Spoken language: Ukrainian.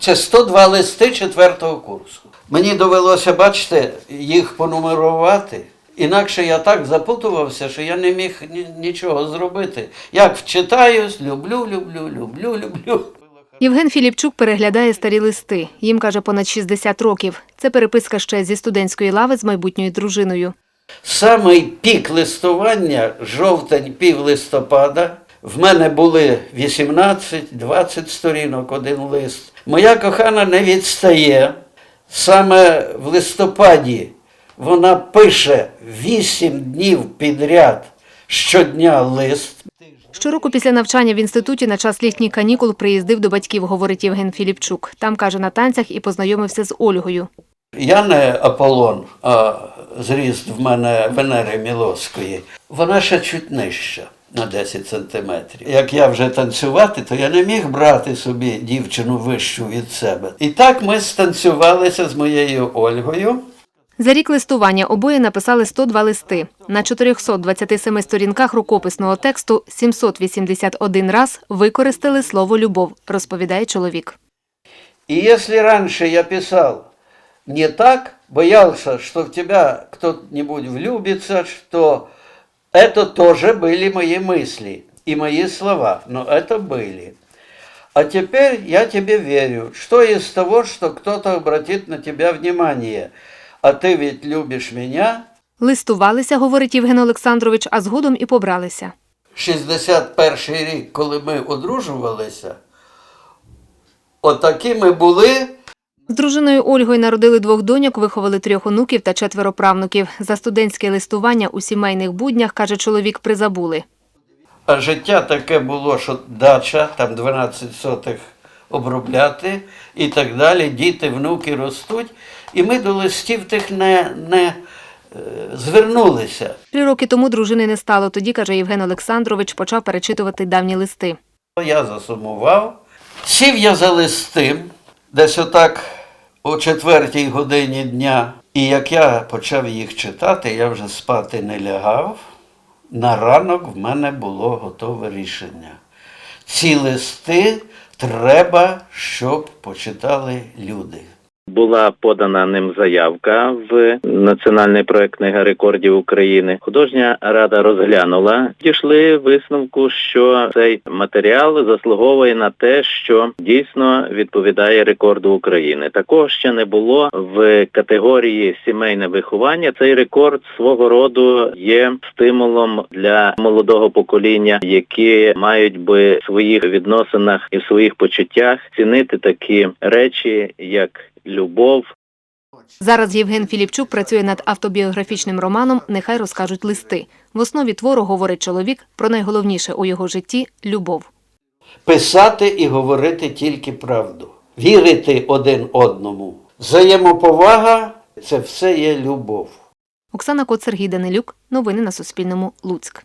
Це 102 листи четвертого курсу. Мені довелося, бачите, їх понумерувати. Інакше я так запутувався, що я не міг ні- нічого зробити. Як вчитаюсь, люблю, люблю, люблю, люблю. Євген Філіпчук переглядає старі листи. Їм каже понад 60 років. Це переписка ще зі студентської лави з майбутньою дружиною. Самий пік листування, жовтень, пів листопада. В мене були 18-20 сторінок, один лист. Моя кохана не відстає. Саме в листопаді вона пише 8 днів підряд щодня лист. Щороку після навчання в інституті на час літніх канікул приїздив до батьків, говорить Євген Філіпчук. Там каже на танцях і познайомився з Ольгою. Я не Аполлон, а зріст в мене Венери Мілоської. Вона ще чуть нижча на 10 сантиметрів. Як я вже танцювати, то я не міг брати собі дівчину вищу від себе. І так ми станцювалися з моєю Ольгою. За рік листування обоє написали 102 листи. На 427 сторінках рукописного тексту 781 раз використали слово «любов», розповідає чоловік. И если раньше я писал не так, боялся, что в тебя кто-нибудь влюбится, что это тоже были мои мысли и мои слова, но это были. А теперь я тебе верю. Что из того, что кто-то обратит на тебя внимание, а ты ведь любишь меня? Листувалися, говорить Євген Олександрович, а згодом і побралися. 61 рік, коли ми одружувалися, отакі ми були. З дружиною Ольгою народили двох доньок, виховали трьох онуків та четверо правнуків. За студентське листування у сімейних буднях, каже чоловік, призабули. А життя таке було, що дача, там 12 сотих обробляти і так далі. Діти, внуки ростуть. І ми до листів тих не, не е, звернулися. Три роки тому дружини не стало. Тоді, каже Євген Олександрович, почав перечитувати давні листи. Я засумував. Сів я за листи, десь отак о четвертій годині дня. І як я почав їх читати, я вже спати не лягав. На ранок в мене було готове рішення. Ці листи треба, щоб почитали люди. Була подана ним заявка в Національний проект книга рекордів України. Художня рада розглянула, дійшли висновку, що цей матеріал заслуговує на те, що дійсно відповідає рекорду України. Такого ще не було в категорії сімейне виховання. Цей рекорд свого роду є стимулом для молодого покоління, які мають би в своїх відносинах і в своїх почуттях цінити такі речі, як любов, Зараз Євген Філіпчук працює над автобіографічним романом Нехай розкажуть листи. В основі твору говорить чоловік про найголовніше у його житті любов. Писати і говорити тільки правду. Вірити один одному. Взаємоповага це все є любов. Оксана Кот, Сергій Данилюк. Новини на Суспільному. Луцьк.